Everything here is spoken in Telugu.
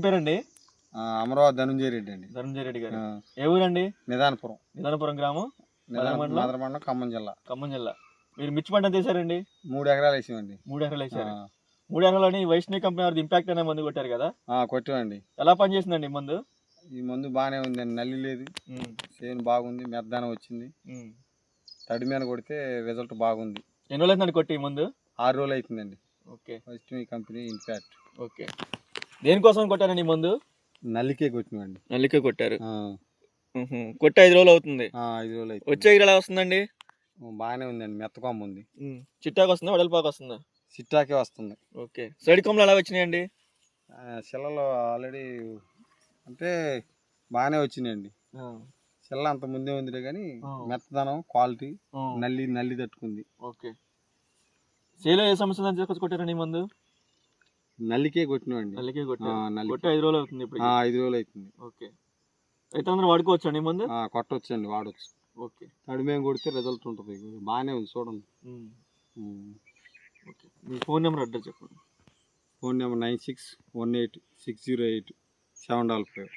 పేరండి? అమరావతి ధనుంజయ రెడ్డి అండి. ధనంజయ రెడ్డి గారు. ఏ ఊరండి? నిదానపురం. నిదానపురం గ్రామం? మండలం? ఖమ్మం జిల్లా. ఖమ్మం జిల్లా. మీరు మిర్చి పంట ఎంత వేశారండి? మూడు ఎకరాలు వేసామండి. మూడు ఎకరాలు వేశారు ఆ, మూడు ఎకరాలని వైష్ణవి కంపెనీ వారి ఇంపాక్ట్ అనే మందు కొట్టారు కదా? కొట్టామండి. ఎలా పనిచేసిందండి ఈ మందు? ఈ మందు బాగానే ఉందండి. నల్లి లేదు. చేను బాగుంది. మెద్దనం వచ్చింది. తడి మీద కొడితే రిజల్ట్ బాగుంది. ఎన్ని రోజులు అయిందండి కొట్టి ఈ మందు? ఆరు రోజులు అవుతుందండి. ఓకే. ఫస్ట్ మీ కంపెనీ ఇన్ఫాక్ట్ ఓకే. దేనికోసం కొట్టారండి మందు? నల్లికే కొట్టినామండి. నల్లిక కొట్టారు. కొట్టి ఐదు రోజులు అవుతుంది. ఐదు రోజులు వచ్చే అవుతుంది ఎగురు ఎలా వస్తుందండి? బాగానే ఉందండి. మెత్తకొమ్మ ఉంది. చిట్టాకు వస్తుందా వడలపాకు వస్తుందా? సిట్టాకే వస్తుంది. ఓకే. సైడ్ కొమ్మలు ఎలా వచ్చినాయండి? శిలలో ఆల్రెడీ అంటే బాగానే వచ్చినాయండి. శిల్ల అంత ముందే ఉందిలే కానీ. మెత్తదనం క్వాలిటీ నల్లి నల్లి తట్టుకుంది. ఓకే. సేలో ఏ సమస్య కొట్టారండి మందు? నల్లికే కొట్టినామండి. నల్లికే నల్లికే. కొట్టి ఐదు రోజులు అవుతుంది ఇప్పుడు ఆ, ఐదు రోజులు అవుతుంది. ఓకే. రైతులందరూ వాడుకోవచ్చండి ఈ మందు? ఆ, కొట్టొచ్చండి వాడచ్చు. ఓకే. తడిమేం కొడితే రిజల్ట్ ఉంటుంది. బాగానే ఉంది చూడండి. ఓకే. మీ ఫోన్ నెంబర్ అడ్రస్ చెప్పండి. Phone number nine six one eight six zero eight seven double five.